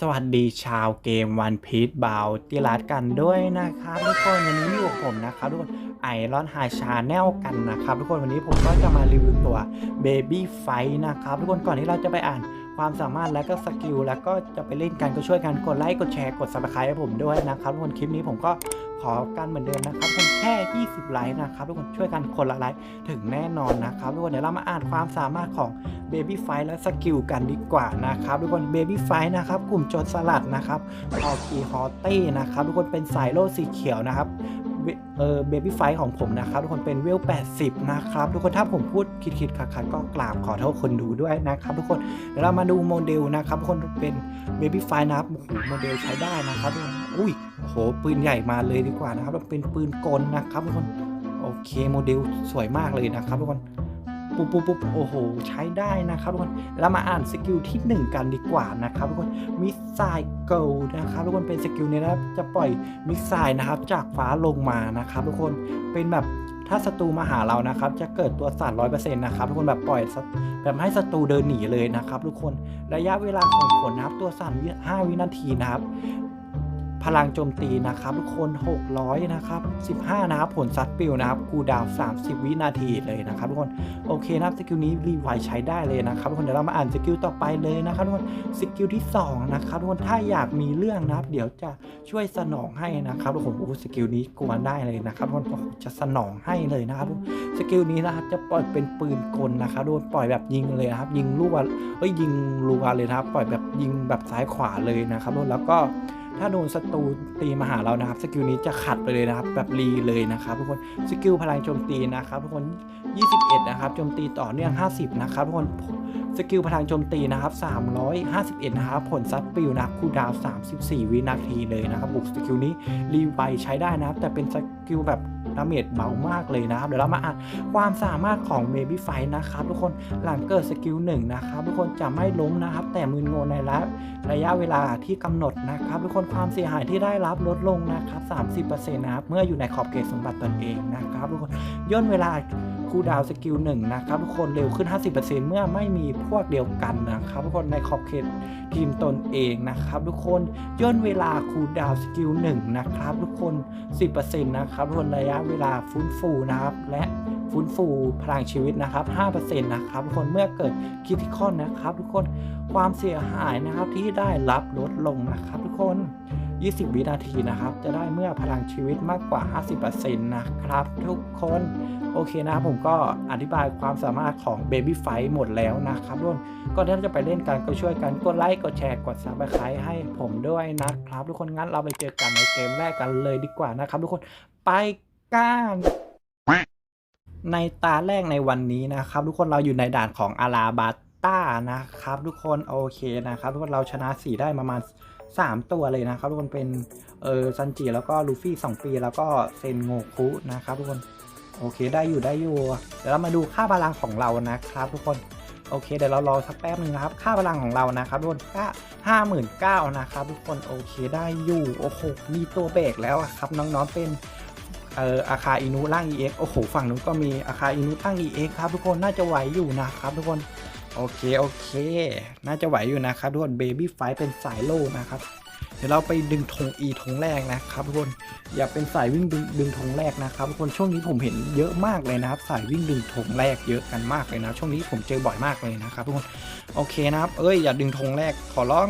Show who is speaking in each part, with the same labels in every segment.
Speaker 1: สวัสดีชาวเกมวันพีทบาวติรัดกันด้วยนะครับทุกคนวันนี้อยู่กับผมนะครับทุกคนไอรอนไฮชาแนลกันนะครับทุกคนวันนี้ผมก็จะมารีวิวตัว Baby Fight นะครับทุกคนก่อนที่เราจะไปอ่าน ความสามารถและก็สกิลแล้วก็จะไปเล่นกันก็ช่วยกันกดไลค์กดแชร์กด subscribe ให้ผมด้วยนะครับทุกคนคลิปนี้ผมก็ขอกันเหมือนเดิมนะครับเพียงแค่ 20 ไลค์นะครับทุกคนช่วยกันคนละไลค์ถึงแน่นอนนะครับทุกคนเดี๋ยวเรามาอ่านความสามารถของ Baby Fight และสกิลกันดีกว่านะครับทุกคน Baby Fight นะครับกลุ่มโจรสลัดนะครับออกีฮอตตี้นะครับทุกคนเป็นสายโลสีเขียวนะครับ เบเออเบบี้ไฟของผมนะครับ ทุกคนเป็นเวล 80 นะครับ ทุกคนถ้าผมพูดคิดๆขัดๆก็กราบขอโทษคนดูด้วยนะครับ ทุกคนเดี๋ยวเรามาดูโมเดลนะครับ ทุกคนเป็นเบบี้ไฟนะครับโอ้โหโมเดลใช้ได้นะครับทุกคนอุ้ยโหปืนใหญ่มาเลยดีกว่านะครับเป็นปืนกลนะครับทุกคนโอเคโมเดลสวยมากเลยนะครับทุกคน ปุ๊บปุ๊บปุ๊บโอ้โห ใช้ได้นะครับทุกคนแล้วมาอ่านสกิลที่ 1 กันดีกว่านะครับทุกคนมิสไซล์เกิลนะครับทุกคนเป็นสกิลนี้นะจะปล่อยมิสไซล์นะครับจากฟ้าลงมานะครับทุกคนเป็นแบบถ้าศัตรูมาหาเรานะครับ จะเกิดตัวสั่นร้อยเปอร์เซ็นต์นะครับทุกคนแบบปล่อยแบบให้ศัตรูเดินหนีเลยนะครับ ทุกคนระยะเวลาของผลนะครับตัวสั่นห้าวินาทีนะครับ พลังโจมตีนะครับทุกคน 600 นะครับ 15 นะครับ ผลซัดปิวนะครับคูดาว 30 วินาทีเลยนะครับทุกคน โอเคนะครับสกิลนี้รีไวล์ใช้ได้เลยนะครับทุกคน เดี๋ยวเรามาอ่านสกิลต่อไปเลยนะครับทุกคน สกิลที่ 2 นะครับทุกคน ถ้าอยากมีเรื่องนะครับ เดี๋ยวจะช่วยสนองให้นะครับทุกคนโอ้สกิลนี้กวนได้เลยนะครับทุกคนจะสนองให้เลยนะครับทุกสกิลนี้นะครับจะปล่อยเป็นปืนกลนะครับทุกคนปล่อยแบบยิงเลยนะครับ ยิงลูกเอ้ยยิงรัวเลยนะครับ ปล่อยแบบยิงแบบซ้ายขวาเลยนะครับทุกคนแล้วก็ ถ้าโดนศัตรูตีมาหาเรานะครับสกิลนี้จะขัดไปเลยนะครับ แบบรีเลยนะครับทุกคนสกิลพลังโจมตีนะครับทุกคน 21 นะครับโจมตีต่อเนื่อง 50 นะครับทุกคนสกิลพลังโจมตีนะครับ 351 นะครับ ผลซัดปิวนะคูดาว 34 วินาทีเลยนะครับบุกสกิลนี้รีไวใช้ได้นะครับ แต่เป็นสกิลแบบ ดาเมจเบามากเลยนะครับ เดี๋ยวเรามาอ่านความสามารถของ Baby f i นะครับทุกคนหลังเกิดสกิลหนึ่งนะครับทุกคนจะไม่ล้มนะครับ แต่มืนงงในระระยะเวลาที่กำหนดนะครับ ทุกคนความเสียหายที่ได้รับลดลงนะครับ30%นะครับเมื่ออยู่ในขอบเขตสมบัติตนเองนะครับทุกคนย่นเวลา คูดาวสกิลหนึ่งนะครับทุกคนเร็วขึ้น 50%เมื่อไม่มีพวกเดียวกันนะครับทุกคนในขอบเขตทีมตนเองนะครับทุกคนย่นเวลาคูดาวสกิลหนึ่งนะครับทุกคน 10%นะครับทุกคนระยะเวลาฟื้นฟูนะครับและฟื้นฟูพลังชีวิตนะครับ 5%นะครับทุกคนเมื่อเกิดคริติคอนนะครับ ทุกคนความเสียหายนะครับที่ได้รับลดลงนะครับ ทุกคน 20 วินาทีนะครับ จะได้เมื่อพลังชีวิตมากกว่า 50%นะครับ ทุกคนโอเคนะผมก็อธิบายความสามารถของ Baby Fight หมดแล้วนะครับทุกคนก่อนที่เราจะไปเล่นกันก็ช่วยกันกดไลค์กดแชร์กด Subscribe ให้ผมด้วยนะครับ ทุกคนงั้นเราไปเจอกันในเกมแรกกันเลยดีกว่านะครับ ทุกคนไปกันในตาแรกในวันนี้นะครับ ทุกคนเราอยู่ในด่านของอาราบาต้านะครับ ทุกคนโอเคนะครับ ทุกคนเราชนะสีได้ประมาณ 3 ตัวเลยนะครับทุกคนเป็นเออซันจิแล้วก็ลูฟี่2ปี แล้วก็เซนโงคุนะครับทุกคนโอเคได้อยู่ได้อยู่เดี๋ยวเรามาดูค่าพลังของเรานะครับ ทุกคนโอเคเดี๋ยวเรารอสักแป๊บนึงนะครับ ค่าพลังของเรานะครับทุกคนก็ห้าหมื่นเก้านะครับทุกคนโอเคได้อยู่โอ้โหมีตัวเบรกแล้วครับน้องๆเป็นเอ่ออาคาอินุร่าง EX โอ้โหฝั่งนู้นก็มีอาคาอินุร่าง EX ครับทุกคนน่าจะไหวอยู่นะครับทุกคน โอเค โอเค น่าจะไหวอยู่นะครับทุกคนเบบี้ไฟเป็นสายโล่นะครับ เดี๋ยวเราไปดึงธง E ธงแรกนะครับทุกคนอย่าเป็นสายวิ่งดึงดึงธงแรกนะครับทุกคนช่วงนี้ผมเห็นเยอะมากเลยนะครับ สายวิ่งดึงธงแรกเยอะกันมากเลยนะช่วงนี้ผมเจอบ่อยมากเลยนะครับทุกคนโอเคนะครับ เอ้ยอย่าดึงธงแรกขอร้อง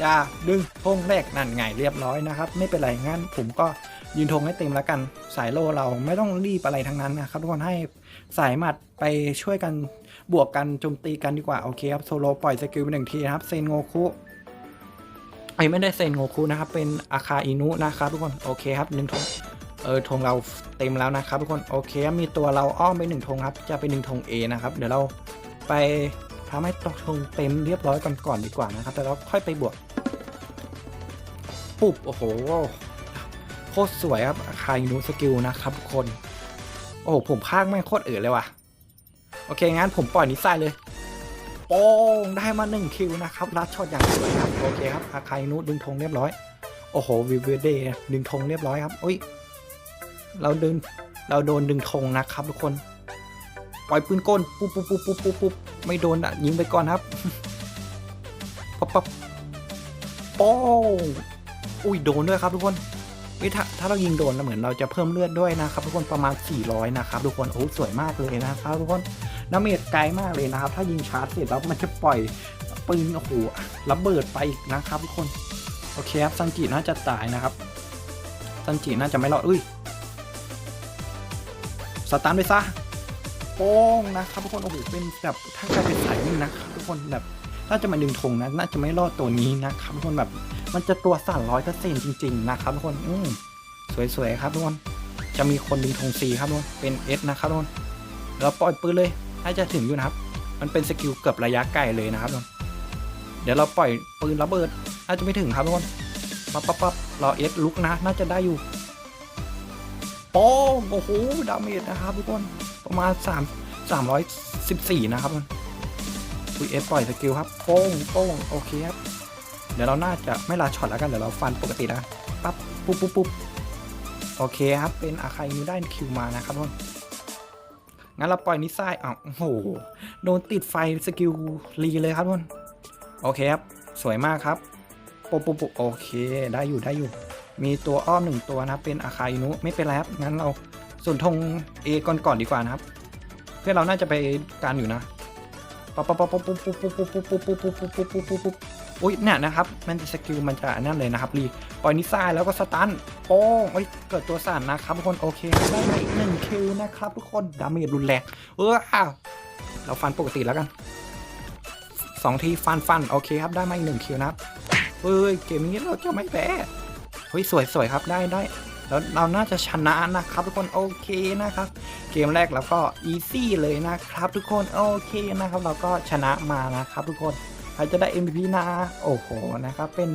Speaker 1: อย่าดึงธงแรกนั่นไงเรียบร้อยนะครับ ไม่เป็นไรงั้นผมก็ยืนธงให้เต็มแล้วกัน สายโลเราไม่ต้องรีบอะไรทั้งนั้นนะครับทุกคนให้สายหมัดไปช่วยกัน บวกกันโจมตีกันดีกว่า โอเคครับโซโลปล่อยสกิลไปหนึ่งทีนะครับเซนโงคุไอ้ไม่ได้เซนโงคุนะครับ เป็นอาคาอินุนะครับทุกคนโอเคครับหนึ่งธงเออธงเราเต็มแล้วนะครับทุกคนโอเคมีตัวเราอ้อมไปหนึ่งธงครับจะเป็นหนึ่งธง A นะครับ เดี๋ยวเราไปทำให้ธงเต็มเรียบร้อยก่อนก่อนดีกว่านะครับ แต่เราค่อยไปบวกปุ๊บโอ้โหโคตรสวยครับอาคาอินุสกิลนะครับทุกคน โอ้ผมพากไม่โคตรเอ๋อเลยว่ะ โอเค งั้นผมปล่อยนิสัยเลยโป้งได้มาหนึ่งคิวนะครับลัดช็อตอย่างสวยครับโอเคครับอาคายนุดึงธงเรียบร้อย โอ้โหวิวเดย์ดึงธงเรียบร้อยครับอุ้ยเราดึงเราโดนดึงธงนะครับทุกคน ปล่อยปืนก้นปุ๊บปุ๊บปุ๊บปุ๊บปุ๊บปุ๊บไม่โดนอะยิงไปก่อนครับปั๊บปั๊บโป้งอุ้ยโดนด้วยครับทุกคนถ้าถ้าเรายิงโดนเหมือนเราจะเพิ่มเลือดด้วยนะครับทุกคนประมาณ 400 นะครับทุกคนโอ้สวยมากเลยนะครับทุกคน น้ำเมจไกลมากเลยนะครับ ถ้ายิงชาร์จเสร็จแล้วมันจะปล่อยปืนโอ้โหระเบิดไปอีกนะครับทุกคน โอเคครับซันจิน่าจะตายนะครับซันจิน่าจะไม่รอดอุ้ยสตาร์ทไปซะโป้งนะครับทุกคนโอ้โหเป็นแบบถ้าใครเป็นสายวิ่งนะครับทุกคนแบบถ้าจะมาดึงธงนะน่าจะไม่รอดตัวนี้นะครับทุกคนแบบมันจะตัวสั่นร้อยเปอร์เซ็นต์จริงๆนะครับทุกคนอืมสวยๆครับทุกคนจะมีคนดึงธงซีครับทุกคนเป็นเอสนะครับทุกคนเราปล่อยปืนเลย น่าจะถึงอยู่นะครับ มันเป็นสกิลเกือบระยะไกลเลยนะครับทุกคนเดี๋ยวเราปล่อยปืนระเบิดน่าจะไม่ถึงครับทุกคนปั๊บปั๊บปั๊บรอเอสลุกนะ น่าจะได้อยู่โป้งโอ้โหดาเมจนะครับทุกคนประมาณ3 314นะครับทุกคนวีเอสปล่อยสกิลครับโป้งโป้งโอเคครับเดี๋ยวเราน่าจะไม่ลาช็อตแล้วกันเดี๋ยวเราฟันปกตินะปั๊บปุ๊บปุ๊บปุ๊บโอเคครับเป็นอาคายนิได้คิวมานะครับทุกคน งั้นเราปล่อยนิสัยอ้าวโอ้โหโดนติดไฟสกิลรีเลยครับทุกคนโอเคครับ สวยมากครับปุ๊บปุ๊บปุ๊บโอเค ได้อยู่ได้อยู่ มีตัวอ้อมหนึ่งตัวนะครับ เป็นอาคายนุไม่เป็นไรครับงั้นเราส่วนธงเอก่อนก่อนดีกว่านะครับ เพื่อเราน่าจะไปการอยู่นะปั๊บปั๊บปั๊บปุ๊บปุ๊บปุ๊บปุ๊บปุ๊บปุ๊บปุ๊บปุ๊บปุ๊บปุ๊บปุ๊บปุ๊บอุ้ยเนี่ยนะครับ มันจะสกิลมันจะนั่นเลยนะครับรีปล่อยนิซ่าแล้วก็สตันโป้งเกิดตัวสั่นนะครับทุกคนโอเคได้มาอีกหนึ่ คิวนะครับทุกคนดาเมจรุนแรงเออเราฟันปกติแล้วกันสองทีฟันฟันโอเคครับได้มาอีกหนึ่งคิวนะครับเฮ้ยเกมนี้เราจะไม่แพ้เฮ้ยสวยสวยครับได้ได้แล้วเราน่าจะชนะนะครับทุกคนโอเคนะครับ เกมแรกแล้วก็อีซี่เลยนะครับ ทุกคนโอเคนะครับ เราก็ชนะมานะครับ ทุกคนใครจะได้ MVP นะ โอ้โหนะครับเป็น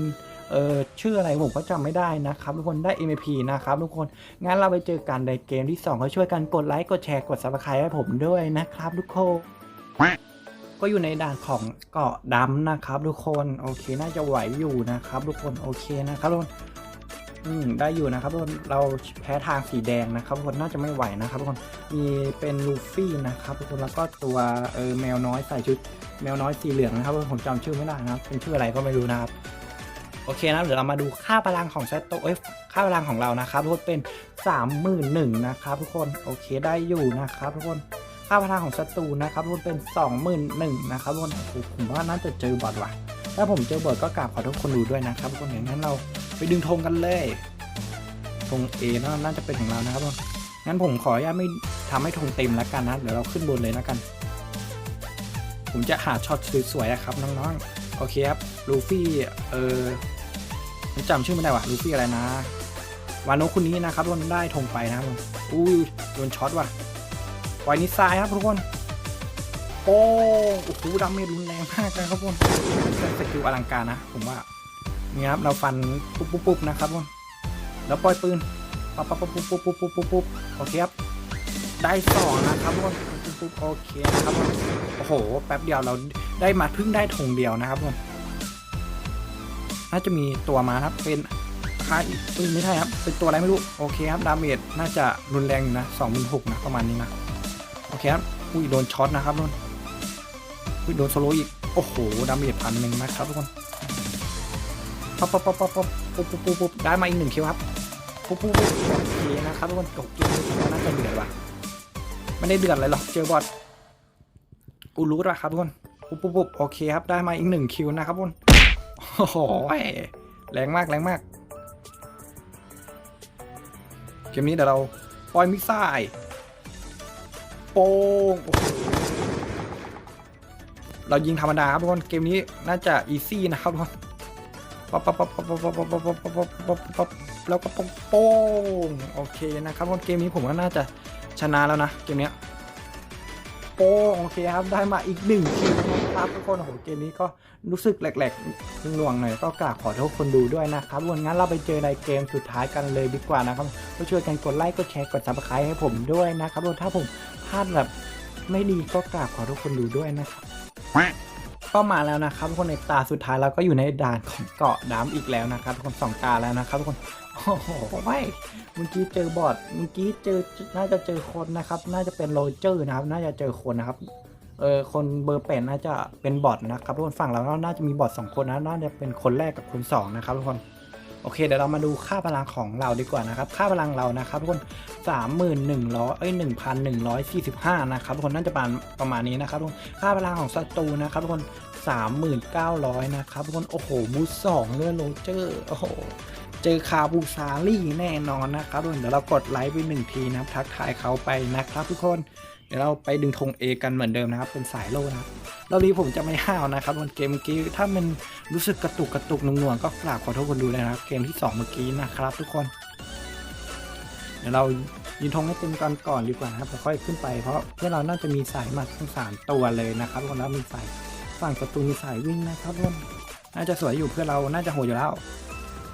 Speaker 1: เออชื่ออะไรผมก็จำไม่ได้นะครับทุกคนได้ MVP นะครับทุกคนงั้นเราไปเจอกันในเกมที่2ก็ช่วยกันกดไลค์กดแชร์กด subscribe ให้ผมด้วยนะครับทุกคนก็อยู่ในด่านของเกาะดำนะครับทุกคนโอเคน่าจะไหวอยู่นะครับทุกคนโอเคนะครับทุกคนอืมได้อยู่นะครับทุกคนเราแพ้ทางสีแดงนะครับทุกคนน่าจะไม่ไหวนะครับทุกคนมีเป็นลูฟี่นะครับทุกคนแล้วก็ตัวเออแมวน้อยใส่ชุดแมวน้อยสีเหลืองนะครับผมจำชื่อไม่ได้นะครับเป็นชื่ออะไรก็ไม่รู้นะครับ โอเคนะเดี๋ยวเรามาดูค่าพลังของเซตโตเอ้ยค่าพลังของเรานะครับทุกคนเป็น 3 1 0 0 0นะครับทุกคนโอเคได้อยู่นะครับทุกคนค่าพลังของศัตรูนะครับทุกคนเป็น 21,000นะครับทุกคนโอ้ผมว่าน่าจะเจอบอทว่ะถ้าผมเจอบอทก็กราบขอโทษคนดูด้วยนะครับทุกคนอย่างนั้นเราไปดึงธงกันเลยธง A น่าน่าจะเป็นของเรานะครับงั้นผมขออนุญาตไม่ทำให้ธงเต็มแล้วกันนะเดี๋ยวเราขึ้นบนเลยแล้วกัน ผมจะหาช็อตสวยๆอะครับน้องๆโอเคครับลูฟี่เออ จำชื่อไม่ได้ว่ะลูฟี่อะไรนะวานโนคุณนี้นะครับทุกคนได้ธงไปนะครับผมอุ้ยโดนช็อตว่ะปล่อยนิสายครับทุกคนโอ้โอ้โหดาเมจรุนแรงมากนะครับทุกคนสกิลอลังการนะ ผมว่านี่ครับเราฟันปุ๊บปุ๊บปุ๊บนะครับทุกคนแล้วปล่อยปืนปั๊บปั๊บปุ๊บปุ๊บปุ๊บปุ๊บปุ๊บปุ๊บโอเคครับได้สองนะครับทุกคนปุ๊บปุ๊บโอเคนะครับทุกคนโอ้โหแป๊บเดียวเราได้มาเพิ่งได้ธงเดียวนะครับทุกคน น่าจะมีตัวมาครับ เป็นคาปืนไม่ใช่ครับ เป็นตัวอะไรไม่รู้ โอเคครับ ดาเมจน่าจะรุนแรงอยู่นะสองหมื่นหกนะประมาณนี้นะ โอเคครับ อุ้ยโดนช็อตนะครับทุกคนอุ้ยโดนโซโลอีก โอ้โห ดาเมจพันหนึ่งนะครับทุกคนปั๊บปั๊บปั๊บปั๊บปั๊บปุ๊บปุ๊บปุ๊บปุ๊บได้มาอีกหนึ่งคิวครับ ปุ๊บปุ๊บปุ๊บโอเคนะครับทุกคนจบเกมนี้ผมว่าน่าจะเดือดว่ะไม่ได้เดือดอะไรหรอก เจอบอทอูรู้ละครับทุกคน ปุ๊บปุ๊บปุ๊บโอเคครับ ได้มาอีกหนึ่งคิวนะครับทุกคน โอ้โหแรงมากแรงมากเกมนี้เดี๋ยวเราปล่อยมิซล์โป้งเรายิงธรรมดาครับทุกคนเกมนี้น่าจะอีซี่นะครับทุกคนปั๊บปั๊บปั๊บปั๊บปั๊บปั๊บปั๊บปั๊บปั๊บปั๊บปั๊บแล้วก็โป้งโอเคนะครับทุกคนเกมนี้ผมก็น่าจะชนะแล้วนะเกมเนี้ยโป้งโอเคครับได้มาอีกหนึ่งคิว นะครับทุกคนโอ้โหเกมนี้ก็รู้สึกแหลกๆหน่วงหน่อยก็กราบขอโทษคนดูด้วยนะครับวันงั้นเราไปเจอในเกมสุดท้ายกันเลยดีกว่านะครับก็ช่วยกันกดไลค์กดแชร์กดซับสไครต์ให้ผมด้วยนะครับถ้าผมพลาดแบบไม่ดีก็กราบขอโทษคนดูด้วยนะครับก็มาแล้วนะครับทุกคนในตาสุดท้ายเราก็อยู่ในด่านของเกาะน้ำอีกแล้วนะครับทุกคนสองตาแล้วนะครับทุกคนโอ้โหไม่เมื่อกี้เจอบอทเมื่อกี้เจอน่าจะเจอคนนะครับ น่าจะเป็นโรเจอร์นะครับ น่าจะเจอคนนะครับ เออคนเบอร์แปดน่าจะเป็นบอทนะครับทุกคนฝั่งเราน่าจะมีบอทสองคนนะน่าจะเป็นคนแรกกับคนสองนะครับทุกคนโอเคเดี๋ยวเรามาดูค่าพลังของเราดีกว่านะครับ ค่าพลังเรานะครับทุกคนสามหมื่นหนึ่งร้อยเอ้ยหนึ่งพันหนึ่งร้อยสี่สิบห้านะครับทุกคนน่าจะประมาณประมาณนี้นะครับทุกคนค่าพลังของศัตรูนะครับทุกคนสามหมื่นเก้าร้อยนะครับทุกคนโอ้โหมูสองเลือดโรเจอร์โอ้โหเจอคาบูซารี่แน่นอนนะครับทุกคนเดี๋ยวเรากดไลค์ไปหนึ่งทีนะทักทายเขาไปนะครับทุกคน เดี๋ยวเราไปดึงธง A กันเหมือนเดิมนะครับ เป็นสายโล่นะครับรอบนี้ผมจะไม่ห้าวนะครับบนเกมเมื่อกี้ถ้ามันรู้สึกกระตุกกระตุกหน่วงๆก็กราบขอโทษคนดูเลยนะครับ เกมที่ 2 เมื่อกี้นะครับ ทุกคน เดี๋ยวเรายิงธงให้เต็มกันก่อนดีกว่านะครับค่อยขึ้นไปเพราะเพื่อนเราน่าจะมีสายมาทั้งสามตัวเลยนะครับคนแล้วมีสายฝั่งศัตรูมีสายวิ่งนะครับทุกคนน่าจะสวยอยู่เพื่อนเราน่าจะโหดอยู่แล้ว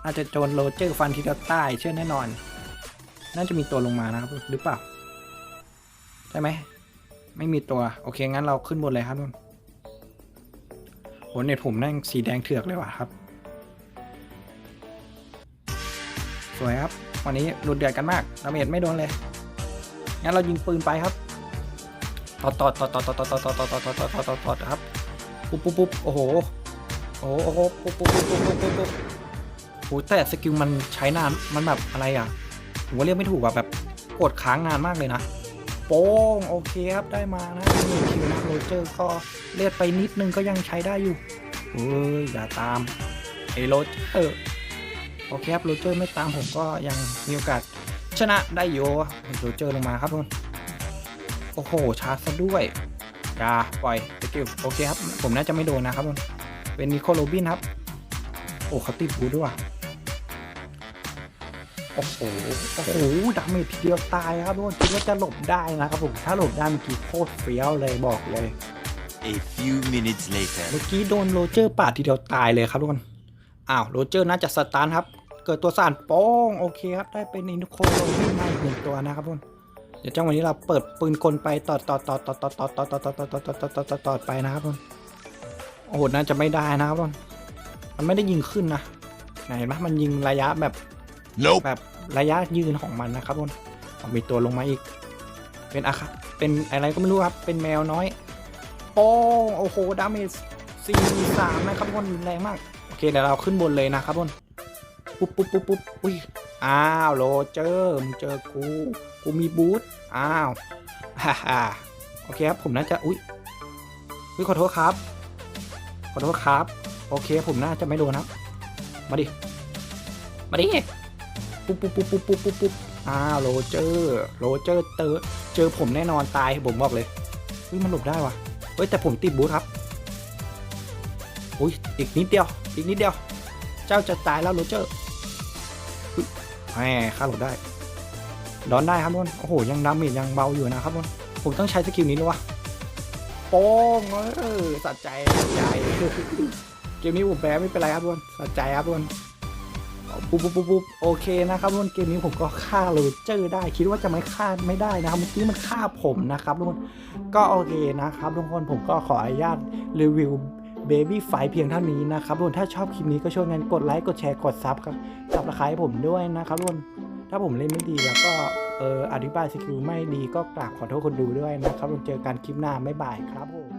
Speaker 1: น่าจะโจนโรเจอร์ฟันทีเดียวใต้เชื่อแน่นอน น่าจะมีตัวลงมานะครับหรือเปล่า ช่ไหม ไม่มีตัว โอเค งั้นเราขึ้นบนเลยครับนุ่นโหเน็ตผมนั่งสีแดงเถือกเลยว่ะครับ สวยครับ วันนี้รุดเดือดกันมากดาเมจไม่โดนเลย งั้นเรายิงปืนไปครับต่อต่อต่อต่อต่อต่อต่อต่อต่อต่อต่อต่อต่อต่อต่อครับ ปุ๊บปุ๊บปุ๊บโอ้โห โอ้โหโอ้โหปุ๊บปุ๊บปุ๊บปุ๊บปุ๊บปุ๊บปุ๊บโอ้แต่สกิลมันใช้นาน มันแบบอะไรอะผมว่าเรียกไม่ถูกอะแบบกดค้างนานมากเลยนะ โป้งโอเคครับได้มานะหนึ่งคิวนะโรเจอร์ก็เลียดไปนิดนึงก็ยังใช้ได้อยู่เอ้ยอย่าตามไอ้โรเจอร์โอเคครับโรเจอร์ไม่ตามผมก็ยังมีโอกาสชนะได้อยู่โรเจอร์ลงมาครับทุกคนโอ้โหชาร์จซะด้วยอย่าปล่อยสกิลโอเคครับผมน่าจะไม่โดนนะครับทุกคนเป็นนิโคลโรบินครับโอ้เขาติดบูด้วยว่ะ โอ้โห โอ้โห ดาเมจทีเดียวตายครับทุกคนคิดว่าจะหลบได้นะครับผม ถ้าหลบได้เมื่อกี้โคตรเฟี้ยวเลยบอกเลย
Speaker 2: A few minutes later.
Speaker 1: เมื่อกี้โดนโรเจอร์ปาดทีเดียวตายเลยครับทุกคน อ้าวโรเจอร์น่าจะสตาร์ทครับ เกิดตัวสั่นโป้งโอเคครับ ได้เป็นอินโคโรบินมาอีกหนึ่งตัวนะครับทุกคน เดี๋ยวจังหวะนี้เราเปิดปืนกลไปต่อต่อต่อต่อต่อต่อต่อต่อต่อต่อต่อต่อต่อต่อต่อต่อไปนะครับทุกคน โอ้โห น่าจะไม่ได้นะครับทุกคน มันไม่ได้ยิงขึ้นนะไหนเห็นไหมมันยิงระยะแบบ
Speaker 2: Nope.
Speaker 1: แบบระยะยืนของมันนะครับทุกคนมีตัวลงมาอีก เป็นอะครับเป็นอะไรก็ไม่รู้ครับ เป็นแมวน้อยโป้งโอ้โหดาเมจสี่สามนะครับทุกคนแรงมากโอเคเดี๋ยวเราขึ้นบนเลยนะครับทุกคนปุ๊บปุ๊บปุ๊บปุ๊บอุ้ยอ้าวโรเจอร์มึงเจอกูกูมีบูทอ้าวฮ่าฮ่าโอเคครับผมน่าจะอุ้ยอุ้ยขอโทษครับ ขอโทษครับ โอเคผมน่าจะไม่โดนครับ มาดิ มาดิ ปุ๊บปุ๊บปุ๊บปุ๊บปุ๊บปุ๊บปุ๊บอ้าโรเจอร์โรเจอร์เจอเจอผมแน่นอนตายผมบอกเลยเฮ้ยมันหลบได้วะเฮ้ยแต่ผมติดบูทครับอุ้ยอีกนิดเดียว อีกนิดเดียว เจ้าจะตายแล้วโรเจอร์แหมข้าหลบได้ดอนได้ครับทุกคนโอ้โหยังดาเมจยังเบาอยู่นะครับทุกคนผมต้องใช้สกิลนี้ด้วยวะโป้งเออสะใจสะใจเกมนี้ผมแพ้ไม่เป็นไรครับทุกคนสะใจครับทุกคน ปุ๊บปุ๊บปุ๊บปุ๊บโอเคนะครับทุกคนเกมนี้ผมก็ฆ่าโรเจอร์ได้ คิดว่าจะไม่ฆ่าไม่ได้นะครับเมื่อกี้มันฆ่าผมนะครับทุกคนก็โอเคนะครับทุกคนผมก็ขออนุญาตรีวิว Baby f i เพียงเท่านี้นะครับทุกคนถ้าชอบคลิปนี้ก็ช่วยกันกดไลค์กดแชร์กดซับครับซับสไครต์ผมด้วยนะครับทุกคนถ้าผมเล่นไม่ดีแล้วก็เอออธิบายสกิลไม่ดีก็กราบขอโทษคนดูด้วยนะครับทุกคนเจอกันคลิปหน้าไม่บ่ายครับผม